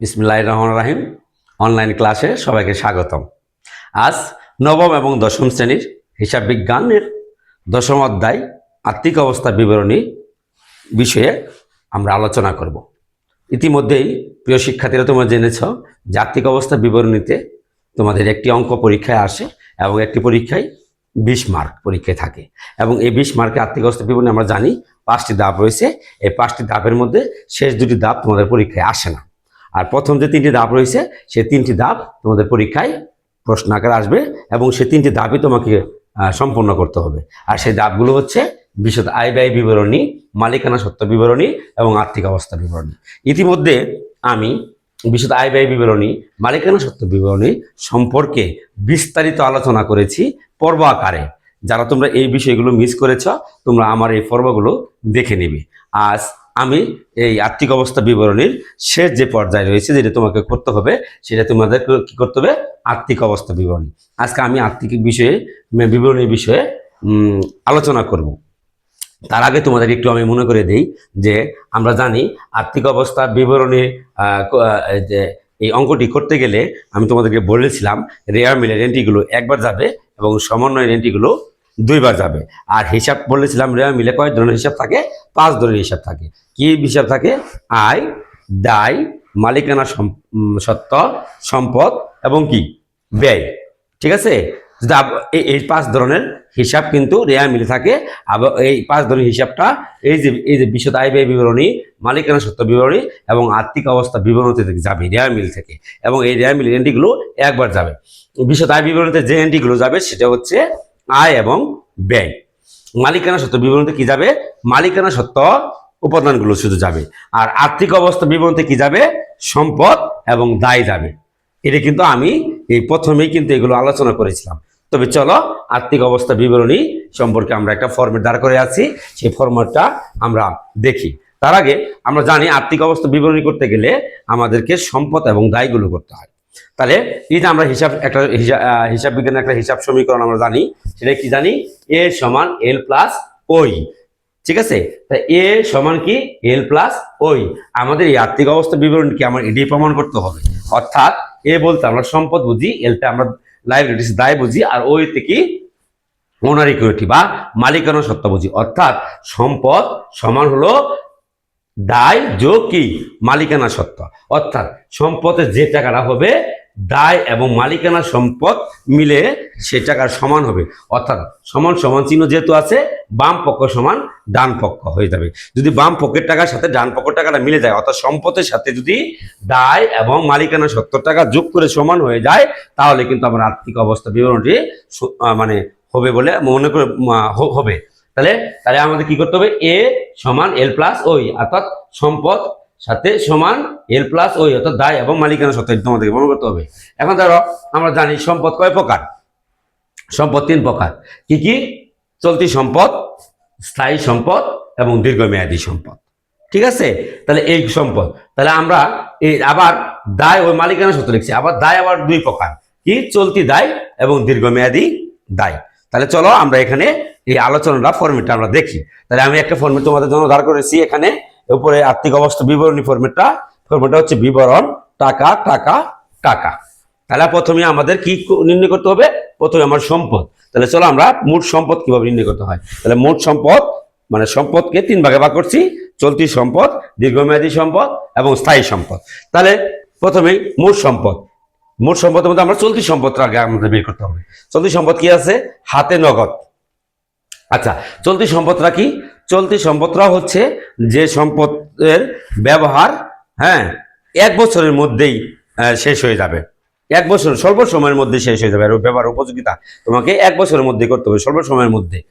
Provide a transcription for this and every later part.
বিসমিল্লাহ রহমান রাহিম। অনলাইন ক্লাসে সবাইকে স্বাগতম। আজ নবম এবং দশম শ্রেণির হিসাব বিজ্ঞানের দশম অধ্যায় আর্থিক অবস্থা বিবরণী বিষয়ে আমরা আলোচনা করব। ইতিমধ্যেই, প্রিয় শিক্ষার্থীরা, তোমরা জেনেছ যে আর্থিক অবস্থা বিবরণীতে তোমাদের একটি অঙ্ক পরীক্ষায় আসে এবং একটি পরীক্ষায় বিশ মার্ক পরীক্ষায় থাকে। এবং এই বিশ মার্কে আর্থিক অবস্থা বিবরণী আমরা জানি পাঁচটি ধাপ রয়েছে। এই পাঁচটি ধাপের মধ্যে শেষ দুটি ধাপ তোমাদের পরীক্ষায় আসে না। আর প্রথম যে তিনটি ধাপ রয়েছে, সে তিনটি ধাপ তোমাদের পরীক্ষায় প্রশ্ন আকারে আসবে এবং সে তিনটি ধাপই তোমাকে সম্পন্ন করতে হবে। আর সেই ধাপগুলো হচ্ছে বিশদ আয় ব্যয় বিবরণী, মালিকানা সত্ত্ব বিবরণী এবং আর্থিক অবস্থা বিবরণী। ইতিমধ্যে আমি বিশদ আয় ব্যয় বিবরণী, মালিকানা সত্ত্ব বিবরণী সম্পর্কে বিস্তারিত আলোচনা করেছি পর্ব আকারে। যারা তোমরা এই বিষয়গুলো মিস করেছ, তোমরা আমার এই পর্বগুলো দেখে নিবে। আজ আমি এই আর্থিক অবস্থা বিবরণীর শেষ যে পর্যায়ে রয়েছে, যেটা তোমাকে করতে হবে, সেটা তোমাদের কি করতে হবে? আর্থিক অবস্থা বিবরণী। আজকে আমি আর্থিক বিষয়ে বিবরণীর বিষয়ে আলোচনা করব। তার আগে তোমাদের একটু আমি মনে করে দেই যে, আমরা জানি আর্থিক অবস্থা বিবরণী এই অঙ্কটি করতে গেলে আমি তোমাদেরকে বলেছিলাম, রেয়ার মিলের এন্ট্রিগুলো একবার যাবে এবং সমন্বয়ের এন্ট্রিগুলো দুইবার যাবে। আর হিসাব বলেছিলাম রেয়ার মিলে কয়েক ধরনের হিসাব থাকে? পাঁচ ধরনের হিসাব থাকে। কি হিসাব থাকে? আয়, দায়, মালিকানা সত্ত্ব সম্পদ এবং কি? ব্যয়। ঠিক আছে? এই- পাঁচ ধরনের হিসাব কিন্তু রেয়া মিলে থাকে আবার এই পাঁচ ধরনের হিসাবটা এই যে এই যে বিশদ আয়, ব্যয় বিবরণী, মালিকানা সত্ত্ব বিবরণী এবং আর্থিক অবস্থা বিবরণীতে যাবে রেয়া মিল থেকে। এবং এই রেয়া মিল এন্ট্রিগুলো একবার যাবে। বিশদ আয় বিবরণীতে যে এন্ট্রিগুলো যাবে, সেটা হচ্ছে আয় এবং ব্যয়। মালিকানা সত্ত্ব বিবরণীতে কি যাবে? মালিকানা সত্ত্ব উপাদানগুলো শুধু যাবে। আর আর্থিক অবস্থা বিবরণীতে কি যাবে? সম্পদ এবং দায় যাবে। এটা কিন্তু আমি এই প্রথমেই কিন্তু এগুলো আলোচনা করেছিলাম। তবে চলো আর্থিক অবস্থা বিবরণী সম্পর্কে আমরা একটা ফর্মেট দাঁড় করে আছি সেই ফর্মেটটা আমরা দেখি। তার আগে আমরা জানি আর্থিক অবস্থা বিবরণী করতে গেলে আমাদেরকে সম্পদ এবং দায়গুলো করতে হয়। তাহলে এই যে আমরা হিসাব একটা হিসাব বিজ্ঞানের একটা হিসাব সমীকরণ আমরা জানি, সেটা কি জানি? এ সমান এল প্লাস ওই ঠিক আছে? তা এ সমান কি? এল প্লাস ওই আমাদের এই আর্থিক অবস্থা বিবরণীকে আমার এটাই প্রমাণ করতে হবে? অর্থাৎ এ বলতে আমরা সম্পদ বুঝি এলটা আমরা লাইবিলিটিস দায় বুঝি, আর ওইতে কি? ওনার ইকুইটি বা মালিকানা সত্ত্ব বুঝি। অর্থাৎ সম্পদ সমান হলো দায় যোগ কি? মালিকানা সত্ত্ব। অর্থাৎ সম্পদের যে টাকাটা হবে, দায় এবং মালিকানা সম্পদ মিলে সে টাকার সমান হবে। অর্থাৎ সমান সমান চিহ্ন যেহেতু আছে, বাম পক্ষ সমান ডান পক্ষ হয়ে যাবে। যদি বাম পক্ষের টাকার সাথে ডান পক্ষের টাকাটা মিলে যায়, অর্থাৎ সম্পদের সাথে যদি দায় এবং মালিকানা সত্তর টাকা যোগ করে সমান হয়ে যায়, তাহলে কিন্তু আমার আর্থিক অবস্থা বিবরণটি মানে হবে বলে মনে করে হবে। তাহলে তাহলে আমাদের কি করতে হবে? এ সমান এল প্লাস ওই অর্থাৎ সম্পদ সাথে সমান এল প্লাস ওই অর্থাৎ দায় এবং মালিকানা সত্ত্ব তোমাদেরকে মনে করতে হবে। এখন ধরো, আমরা জানি সম্পদ কয় প্রকার? সম্পদ তিন প্রকার। কি কি? চলতি সম্পদ, স্থায়ী সম্পদ এবং দীর্ঘমেয়াদী সম্পদ। ঠিক আছে? তাহলে এই সম্পদ, তাহলে আমরা এই আবার দায় ওই মালিকানা সত্ত্ব লিখছি। আবার দায় আবার দুই প্রকার। কি? চলতি দায় এবং দীর্ঘমেয়াদী দায়। তাহলে চলো আমরা এখানে এই আলোচনাটা ফর্মেটটা আমরা দেখি। তাহলে আমি একটা ফর্মেট তোমাদের জন্য দাঁড় করেছি এখানে। উপরে আর্থিক অবস্থা বিবরণী ফর্মেটটা ফর্মেটটা হচ্ছে বিবরণ, টাকা টাকা টাকা। তাহলে প্রথমে আমাদের কি নির্ণয় করতে হবে? প্রথমে আমার সম্পদ। তাহলে চলো আমরা মোট সম্পদ কীভাবে নির্ণয় করতে হয়? তাহলে মোট সম্পদ মানে সম্পদকে তিন ভাগে ভাগ করছি। চলতি সম্পদ, দীর্ঘমেয়াদী সম্পদ এবং স্থায়ী সম্পদ। তাহলে প্রথমে মোট সম্পদ। মোট সম্পদের মধ্যে আমরা চলতি সম্পদটা আগে আমাদের বের করতে হবে। চলতি সম্পদ কি আছে? হাতে নগদ। আচ্ছা চলতি সম্পদটা কি? চলতি সম্পদটা হচ্ছে যে সম্পদের ব্যবহার হ্যাঁ এক বছরের মধ্যেই শেষ হয়ে যাবে। এক বছর, স্বল্প সময়ের মধ্যে শেষ হয়ে যাবে। আর ব্যবহার উপযোগিতা, তোমাকে এক বছরের মধ্যে করতে হবে, স্বল্প সময়ের মধ্যে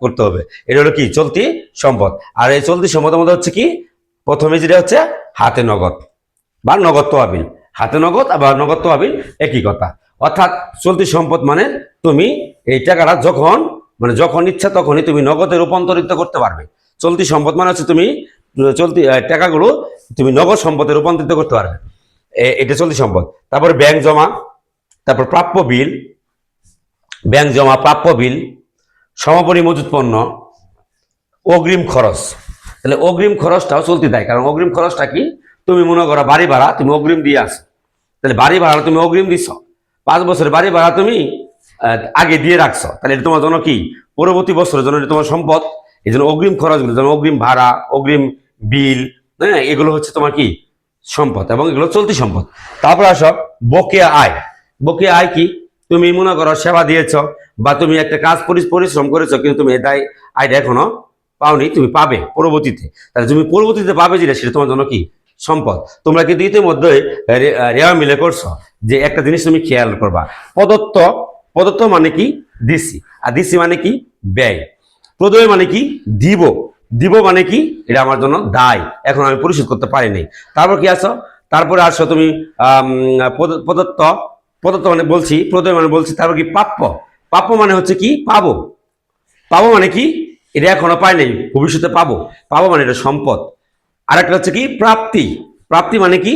করতে হবে। এটা হলো কি? চলতি সম্পদ। আর এই চলতি সম্পদের মধ্যে হচ্ছে কি? প্রথমে যেটা হচ্ছে, হাতে নগদ বা নগদ তহবিল। হাতে নগদ আবার নগদ তহবিল একই কথা। অর্থাৎ চলতি সম্পদ মানে তুমি এই টাকাটা যখন মানে যখন ইচ্ছা তখনই তুমি নগদে রূপান্তরিত করতে পারবে। চলতি সম্পদ মানে হচ্ছে তুমি, চলতি টাকাগুলো তুমি নগদ সম্পদে রূপান্তরিত করতে পারবে। এটা চলতি সম্পদ। তারপর ব্যাংক জমা, তারপর প্রাপ্য বিল, ব্যাংক জমা, প্রাপ্য বিল সমাপনী মজুত পণ্য, অগ্রিম খরচ। তাহলে অগ্রিম খরচটাও চলতি দেয়, কারণ অগ্রিম খরচটা কি? তুমি মনে করো বাড়ি ভাড়া, তুমি অগ্রিম দিয়ে আসো। তাহলে বাড়ি ভাড়া তুমি অগ্রিম দিছ। পাঁচ বছরের বাড়ি ভাড়া তুমি আগে দিয়ে রাখছো। তাহলে এটা তোমার জন্য কি? পরবর্তী বছরের জন্য এটা তোমার সম্পদ। এই জন্য অগ্রিম খরচগুলো, যেমন অগ্রিম ভাড়া, অগ্রিম বিল হ্যাঁ এগুলো হচ্ছে তোমার কি? সম্পদ এবং এগুলো চলতি সম্পদ। তারপর আসো, বকেয়া আয়। বকেয়া আয় কি? তুমি মনে করো সেবা দিয়েছ বা তুমি একটা কাজ পরি- পরিশ্রম করেছ, কিন্তু তুমি এটাই আয়টা এখনও পাওনি, তুমি পাবে পরবর্তীতে। তাহলে তুমি পরবর্তীতে পাবে যেটা, সেটা তোমার জন্য কি? সম্পদ। তোমরা কিন্তু ইতিমধ্যে রেওয়া মিলে করছ যে একটা জিনিস তুমি খেয়াল করবা। প্রদত্ত প্রদত্ত মানে কি? দিছি। আর দিছি মানে কি? ব্যয়। প্রদয় মানে কি? দিব। দিব মানে কি? এটা আমার জন্য দায়। এখন আমি পরিশোধ করতে পারিনি তারপর কি আসো তারপরে আসো তুমি প্রদত্ত প্রদত্ত মানে বলছি, প্রদয় মানে বলছি, তারপর কি? প্রাপ্য। প্রাপ্য মানে হচ্ছে কি? পাবো। পাবো মানে কি? এটা এখনও পাই নাই, ভবিষ্যতে পাবো। পাবো মানে এটা সম্পদ। আর একটা হচ্ছে কি? প্রাপ্তি। প্রাপ্তি মানে কি?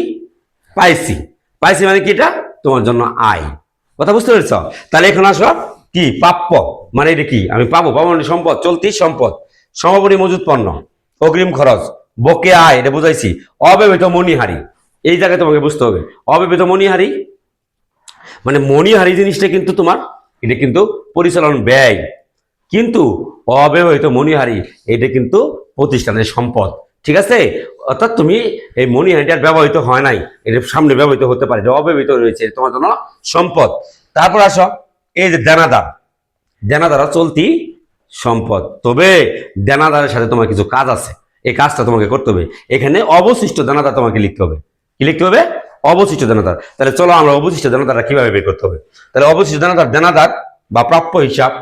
পাইছি। পাইছি মানে কি এটা? তোমার জন্য আয়। কথা বুঝতে পেরেছ? তাহলে এখন আসো, কি? প্রাপ্য। মানে এটা কি? আমি পাবো। পাবো মানে সম্পদ, চলতি সম্পদ। সমাপনী মজুত পণ্য, অগ্রিম খরচ বকে আয়, এটা বুঝাইছি। অব্যবহৃত মণিহারি। এই জায়গায় তোমাকে বুঝতে হবে। অব্যবহৃত মণিহারি মানে মণিহারি জিনিসটা কিন্তু তোমার, এটা কিন্তু পরিচালন ব্যয়। কিন্তু অব্যবহৃত মণিহারি, এটা কিন্তু প্রতিষ্ঠানের সম্পদ। ঠিক আছে? অর্থাৎ তুমি এই মনি আর ব্যবহৃত হয় নাই। এটা সামনে ব্যবহৃত হতে পারে অব্যবহৃত রয়েছে তোমার জন্য সম্পদ। তারপর আসো, এই যে দেনাদার, দেনাদারও চলতি সম্পদ। তবে দেনাদারের সাথে তোমার কিছু কাজ আছে, এই কাজটা তোমাকে করতে হবে। এখানে অবশিষ্ট দেনাদার তোমাকে লিখতে হবে। কি লিখতে হবে? অবশিষ্ট দেনাদার। তাহলে চলো আমরা অবশিষ্ট দেনাদারটা কীভাবে বের করতে হবে? তাহলে অবশিষ্ট দেনাদার দেনাদার বা প্রাপ্য হিসাব।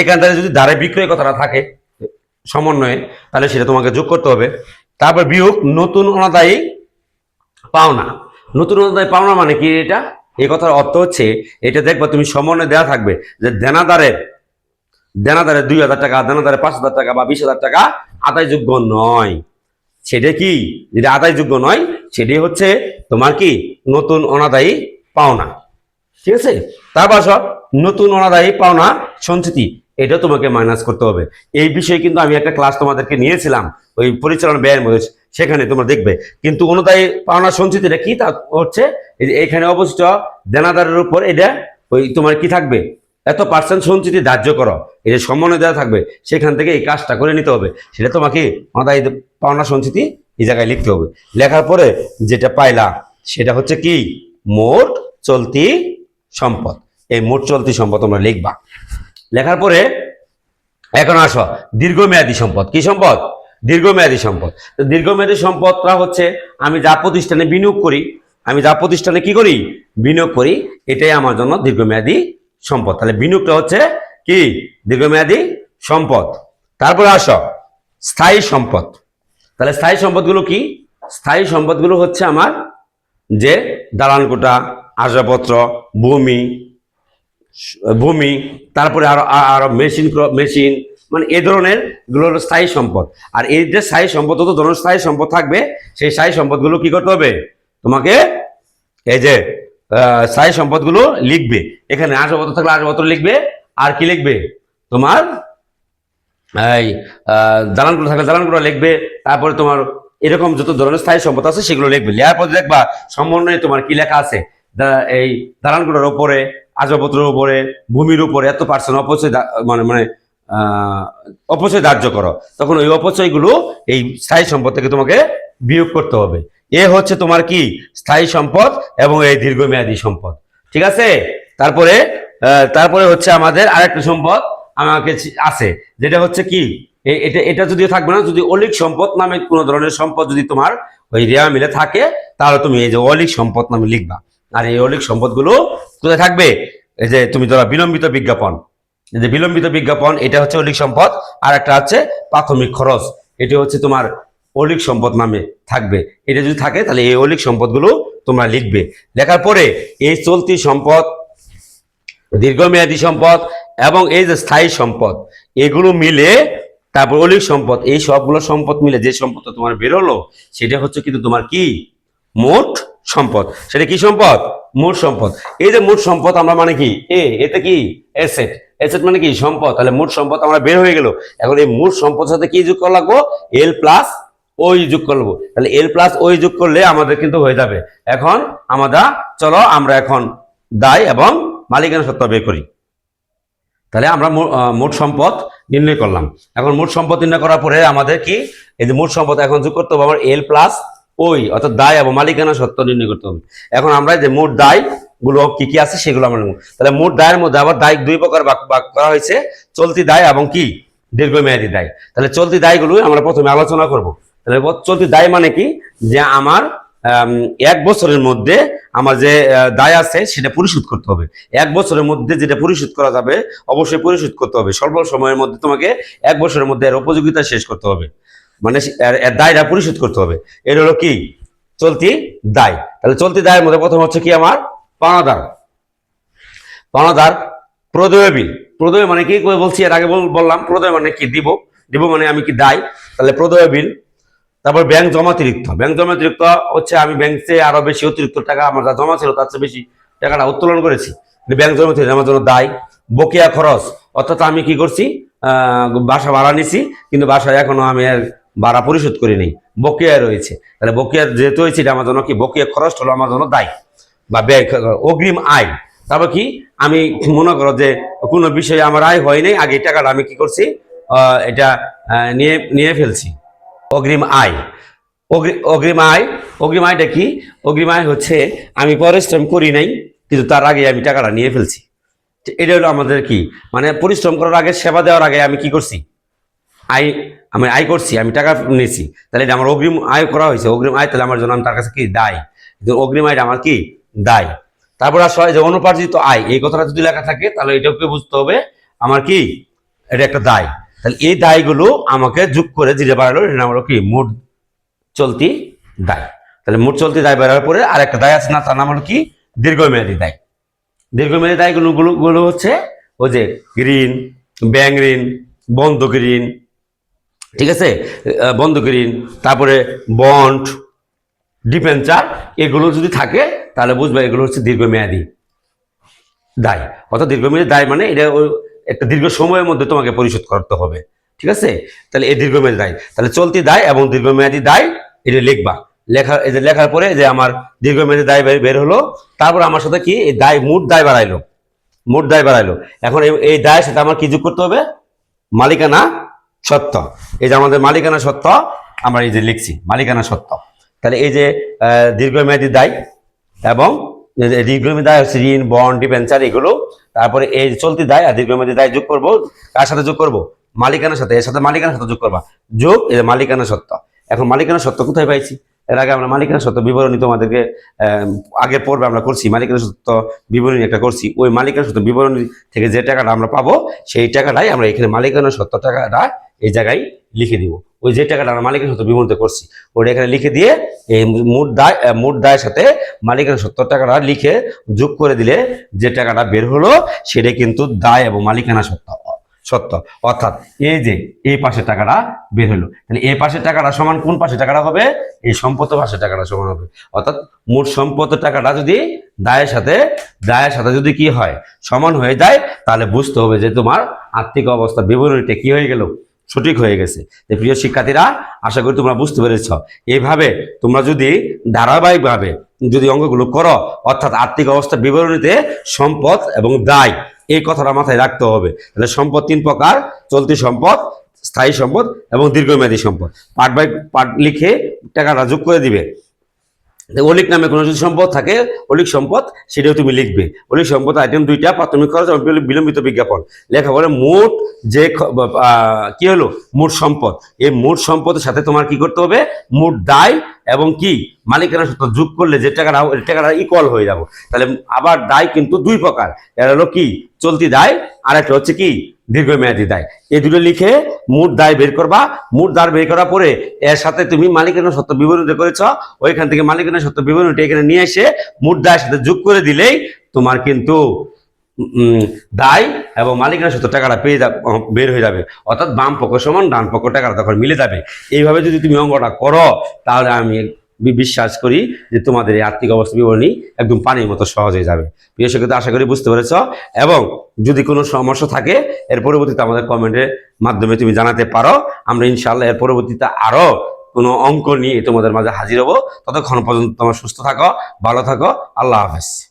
এখান যদি দাঁড়ে বিক্রয় কথাটা থাকে সমন্বয়ে, তাহলে সেটা তোমাকে যোগ করতে হবে। তারপর বিয়োগ, নতুন অনাদায়ী পাওনা। নতুন অনাদায়ী পাওনা মানে কি এটা? এই কথার অর্থ হচ্ছে, এটা দেখবা তুমি সমন্বয় দেওয়া থাকবে যে দেনাদারের দেনাদারের দুই হাজার টাকা, দেনাদারের পাঁচ হাজার টাকা বা বিশ হাজার টাকা আদায়যোগ্য নয়। সেটা কি? যেটা আদায়যোগ্য নয়, সেটি হচ্ছে তোমার কি? নতুন অনাদায়ী পাওনা। ঠিক আছে? তারপর আসো, নতুন অনাদায়ী পাওনা সঞ্চিতি। এটা তোমাকে মাইনাস করতে হবে। এই বিষয়ে কিন্তু আমি একটা ক্লাস তোমাদেরকে নিয়েছিলাম, ওই পরিচালনা ব্যয়ের মধ্যে, সেখানে তোমরা দেখবে। কিন্তু অনুদায়ী পাওনা সঞ্চিতিটা কি? তা হচ্ছে এখানে অবশিষ্ট দেনাদারের উপর এটা ওই তোমার কি থাকবে? এত পার্সেন্ট সঞ্চিতি ধার্য করো। এটা সমন্বয় দেওয়া থাকবে, সেখান থেকে এই কাজটা করে নিতে হবে। সেটা তোমাকে অনাদায়ী পাওনা সঞ্চিতি এই জায়গায় লিখতে হবে। লেখার পরে যেটা পাইলা, সেটা হচ্ছে কি? মোট চলতি সম্পদ। এই মোট চলতি সম্পদ তোমরা লিখবা। লেখার পরে এখন আসো, দীর্ঘমেয়াদী সম্পদ। কি সম্পদ? দীর্ঘমেয়াদী সম্পদ। তো দীর্ঘমেয়াদী সম্পদটা হচ্ছে আমি যা প্রতিষ্ঠানে বিনিয়োগ করি, আমি যা প্রতিষ্ঠানে কি করি? বিনিয়োগ করি, এটাই আমার জন্য দীর্ঘমেয়াদী সম্পদ। তাহলে বিনিয়োগটা হচ্ছে কি? দীর্ঘমেয়াদী সম্পদ। তারপরে আসো, স্থায়ী সম্পদ। তাহলে স্থায়ী সম্পদগুলো কি? স্থায়ী সম্পদগুলো হচ্ছে আমার যে দালানকোটা আসবাবপত্র, ভূমি ভূমি, তারপরে আরও আরও মেশিন মেশিন মানে এ ধরনেরগুলো হলো স্থায়ী সম্পদ। আর এই যে স্থায়ী সম্পদ তো ধরনের স্থায়ী সম্পদ থাকবে, সেই স্থায়ী সম্পদগুলো কি করতে হবে? তোমাকে এই যে স্থায়ী সম্পদগুলো লিখবে। এখানে আসবাবপত্র থাকলে আসবাবপত্র লিখবে, আর কি লিখবে? তোমার এই দালানগুলো থাকলে দালানগুলো লিখবে, তারপরে তোমার এরকম যত ধরনের স্থায়ী সম্পদ আছে, সেগুলো লিখবে। লেয়ার পর দেখবা, সমন্বয়ে তোমার কি লেখা আছে? এই দালানগুলোর উপরে আসবাবপত্রের উপরে, ভূমির উপরে এত পার্সেন্ট অপচয় মানে মানে অপচয় ধার্য করো। তখন ওই অপচয়গুলো এই স্থায়ী সম্পদ থেকে তোমাকে বিয়োগ করতে হবে। এ হচ্ছে তোমার কি? স্থায়ী সম্পদ এবং এই দীর্ঘমেয়াদী সম্পদ। ঠিক আছে? তারপরে তারপরে হচ্ছে আমাদের আরেকটা সম্পদ আমাকে আছে, যেটা হচ্ছে কি? এটা এটা যদিও থাকবে না, যদি অলিক সম্পদ নামে কোনো ধরনের সম্পদ যদি তোমার ওই রেয়া মিলে থাকে, তাহলে তুমি এই যে অলিক সম্পদ নামে লিখবা। আর এই অলিক সম্পদগুলো কোথায় থাকবে? এই যে তুমি ধরো বিলম্বিত বিজ্ঞাপন। যে বিলম্বিত বিজ্ঞাপন, এটা হচ্ছে অলিক সম্পদ, আর একটা হচ্ছে প্রাথমিক খরচ। এটা হচ্ছে তোমার অলিক সম্পদ নামে থাকবে। এটা যদি থাকে, তাহলে এই অলিক সম্পদগুলো তোমরা লিখবে। লেখার পরে এই চলতি সম্পদ, দীর্ঘমেয়াদী সম্পদ এবং এই যে স্থায়ী সম্পদ, এগুলো মিলে তারপর অলিক সম্পদ, এই সবগুলো সম্পদ মিলে যে সম্পদটা তোমার বেরোলো, সেটা হচ্ছে কিন্তু তোমার কি? মোট সম্পদ। সেটা কি সম্পদ? মোট সম্পদ। এই যে মোট সম্পদ আমরা মানে কি? এ, এতে কি? এসেট এসেট মানে কি? সম্পদ। তাহলে মোট সম্পদ আমরা বের হয়ে গেল। এখন এই মোট সম্পদের সাথে কি যোগ করা লাগবো এল প্লাস ওই যোগ করব। তাহলে এল প্লাস ওই যোগ করলে আমাদের কিন্তু হয়ে যাবে। এখন আমরা, চলো আমরা এখন দায় এবং মালিকানা সত্ত্ব বের করি। তাহলে আমরা মোট সম্পদ নির্ণয় করলাম। এখন মোট সম্পদ নির্ণয় করার পরে আমাদের কি? এই যে মোট সম্পদ এখন যোগ করতে হবে আমার এল প্লাস ওই, অর্থাৎ দায় এবং মালিকানা সত্ত্ব নির্ণয় করতে হবে। এখন আমরা যে মোট দায়গুলো কি কি আছে সেগুলো আমরা নেব। তাহলে মোট দায়ের মধ্যে আবার দায় দুই প্রকার ভাগ করা হয়েছে, চলতি দায় এবং কি? দীর্ঘমেয়াদী দায়। তাহলে চলতি দায়গুলো আমরা প্রথমে আলোচনা করব। তাহলে চলতি দায় মানে কি? যে আমার এক বছরের মধ্যে আমার যে দায় আছে সেটা পরিশোধ করতে হবে। এক বছরের মধ্যে যেটা পরিশোধ করা যাবে, অবশ্যই পরিশোধ করতে হবে। স্বল্প সময়ের মধ্যে তোমাকে এক বছরের মধ্যে এর উপযোগিতা শেষ করতে হবে। মানে দায়টা পরিশোধ করতে হবে। এর হলো কি? চলতি দায়। তাহলে চলতি দায়ের মধ্যে প্রথম হচ্ছে কি আমার? পাওনাদার। পাওনাদার প্রদয় বিল। প্রদয় মানে কি? বলছি, এর আগে বললাম, প্রদয় মানে কি? দিব। দিব মানে আমি কি দায়? তাহলে প্রদয় বিল, তারপর ব্যাংক জমাতিরিক্ত। ব্যাংক জমাতিরিক্ত হচ্ছে আমি ব্যাংক ব্যাংকে আরও বেশি অতিরিক্ত টাকা আমার যা জমা ছিল তার চেয়ে বেশি টাকাটা উত্তোলন করেছি। ব্যাংক জমাতিরিক্ত আমার জন্য দায়। বকেয়া খরচ। অর্থাৎ আমি কি করছি? বাসা ভাড়া নিছি, কিন্তু বাসায় এখনও আমি ভাড়া পরিশোধ করে নেই, বকেয়া রয়েছে। তাহলে বকেয়া যেহেতু হয়েছে, এটা আমার জন্য কি? বকেয়া খরচ হলো আমার জন্য দায় বা ব্যয় অগ্রিম আয়। তারপর কি? আমি মনে করো যে কোনো বিষয়ে আমার আয় হয় নাই, আগে টাকাটা আমি কি করছি? এটা নিয়ে নিয়ে ফেলছি। অগ্রিম আয়। অগ্রি- অগ্রিম আয়, অগ্রিম আয়টা কি? অগ্রিম আয় হচ্ছে আমি পরিশ্রম করি নাই, কিন্তু তার আগে আমি টাকাটা নিয়ে ফেলছি। এটা হলো আমাদের কি? মানে পরিশ্রম করার আগে, সেবা দেওয়ার আগে আমি কি করছি? আয়, আমি আয় করছি, আমি টাকা নিয়েছি তাহলে এটা আমার অগ্রিম আয় করা হয়েছে। অগ্রিম আয় তাহলে আমার জন্য আমি তার কাছে কি দায়? অগ্রিম আয়টা আমার কি দায়? তারপর আসলে যে অনুপার্জিত আয়, এই কথাটা যদি লেখা থাকে, তাহলে এটাকে বুঝতে হবে? আমার কি? এটা একটা দায়। তাহলে এই দায়গুলো আমাকে যোগ করে যেটা বাড়ালো, এটা হলো কি? মোট চলতি দায়। তাহলে মোট চলতি দায় বাড়ার পরে আর একটা দায় আছে না, তার নাম হলো কি? দীর্ঘমেয়াদী দায়। দীর্ঘমেয়াদী দায়গুলো, গুলো গুলো হচ্ছে ওই যে ঋণ, ব্যাংক ঋণ, বন্ধক ঋণ ঠিক আছে? আহ, বন্ধক ঋণ তারপরে বন্ড ডিপেঞ্চার এগুলো যদি থাকে তাহলে বুঝবে এগুলো হচ্ছে দীর্ঘমেয়াদী দায়। অর্থাৎ দীর্ঘমেয়াদী দায় মানে এটা একটা দীর্ঘ সময়ের মধ্যে তোমাকে পরিশোধ করতে হবে। ঠিক আছে? তাহলে এই দীর্ঘমেয়াদী দায়। তাহলে চলতি দায় এবং দীর্ঘমেয়াদী দায় এটা লিখবা। লেখা এই যে লেখার পরে যে আমার দীর্ঘমেয়াদী দায় বের- হলো তারপর আমার সাথে কি? এই দায় মোট দায় বাড়াইলো। মোট দায় বাড়াইলো। এখন এই দায়ের সাথে আমার কি যোগ করতে হবে? মালিকানা সত্ত্ব এই যে আমাদের মালিকানা সত্ত্ব আমরা এই যে লিখছি, মালিকানা সত্ত্ব তাহলে এই যে দীর্ঘমেয়াদী দায় এবং দীর্ঘমেয়াদী দায় হচ্ছে ঋণ বন্ড ডিপেন্সার এগুলো। তারপরে এই চলতি দায় আর দীর্ঘমেয়াদী দায় যোগ করব। কার সাথে যোগ করব? মালিকানার সাথে। এর সাথে মালিকানার সাথে যোগ করবা। যোগ, এই যে মালিকানা সত্ত্ব এখন মালিকানা সত্ত্ব কোথায় পাইছি? এর আগে আমরা মালিকানা সত্ত্ব বিবরণী তোমাদেরকে আগের পর্বে আমরা করছি। মালিকানা সত্ত্ব বিবরণী একটা করছি। ওই মালিকানা সত্ত্ব বিবরণী থেকে যে টাকাটা আমরা পাবো, সেই টাকাটাই আমরা এখানে মালিকানা সত্ত্ব টাকাটা এই জায়গায় লিখে দিব। ওই যে টাকাটা আমরা মালিকানা সত্ত্ব বিবরণীতে করছি, ওটা এখানে লিখে দিয়ে এই মোট দায় মোট দায়ের সাথে মালিকানা সত্তর টাকাটা লিখে যোগ করে দিলে যে টাকাটা বের হলো, সেটা কিন্তু দায় এবং মালিকানা সত্ত্ব সত্য অর্থাৎ এই যে এই পাশের টাকাটা বের হলো, তাহলে এই পাশের টাকাটা সমান কোন পাশে টাকাটা হবে? এই সম্পদ পাশের টাকাটা সমান হবে। অর্থাৎ মোট সম্পদ টাকাটা যদি দায়ের সাথে দায়ের সাথে যদি কি হয়, সমান হয়ে যায়, তাহলে বুঝতে হবে যে তোমার আর্থিক অবস্থা বিবরণীটা কি হয়ে গেল। সঠিক হয়ে গেছে। যে প্রিয় শিক্ষার্থীরা, আশা করি তোমরা বুঝতে পেরেছ। এইভাবে তোমরা যদি ধারাবাহিকভাবে যদি অঙ্কগুলো করো, অর্থাৎ আর্থিক অবস্থা বিবরণীতে সম্পদ এবং দায়, এই কথাটা মাথায় রাখতে হবে। তাহলে সম্পদ তিন প্রকার, চলতি সম্পদ, স্থায়ী সম্পদ এবং দীর্ঘমেয়াদী সম্পদ। পার্ট বাই পার্ট লিখে টাকাটা যোগ করে দিবে। অলিক নামে কোনো যদি সম্পদ থাকে, অলিক সম্পদ, সেটাও তুমি লিখবে। অলিক সম্পদ আইটেম দুইটা, প্রাথমিক খরচ বিলম্বিত বিজ্ঞাপন। লেখা বলে মোট যে কি হলো? মোট সম্পদ। এই মোট সম্পদের সাথে তোমার কি করতে হবে? মোট দায় এবং কি? মালিকানা সত্ত্ব যোগ করলে যে টাকাটা টাকাটা ইকুয়াল হয়ে যাব। তাহলে আবার দায় কিন্তু দুই প্রকার। এটা হলো কি? চলতি দায় আর একটা হচ্ছে কি? দীর্ঘমেয়াদী দায়। এই দুটো লিখে মোট দায় বের করবা। মোট দায় বের করার পরে এর সাথে তুমি মালিকানা সত্ত্ব বিবরণী করেছ। ওইখান থেকে মালিকানা সত্ত্ব বিবরণীটা এখানে নিয়ে এসে মোট দায়ের সাথে যোগ করে দিলেই তোমার কিন্তু দায় এবং মালিকানা সত্ত্ব টাকাটা পেয়ে বের হয়ে যাবে। অর্থাৎ বাম পক্ষ সমান ডান পক্ষ টাকাটা তখন মিলে যাবে। এইভাবে যদি তুমি অঙ্কটা করো, তাহলে আমি বিশ্বাস করি যে তোমাদের এই আর্থিক অবস্থা বিবরণী একদম পানির মতো সহজ হয়ে যাবে। প্রিয় শিক্ষিত আশা করি বুঝতে পেরেছ। এবং যদি কোনো সমস্যা থাকে, এর পরবর্তীতে আমাদের কমেন্টের মাধ্যমে তুমি জানাতে পারো। আমরা ইনশাল্লাহ এর পরবর্তীতে আরও কোনো অঙ্ক নিয়ে তোমাদের মাঝে হাজির হব। ততক্ষণ পর্যন্ত তোমরা সুস্থ থাকো, ভালো থাকো। আল্লাহ হাফেজ।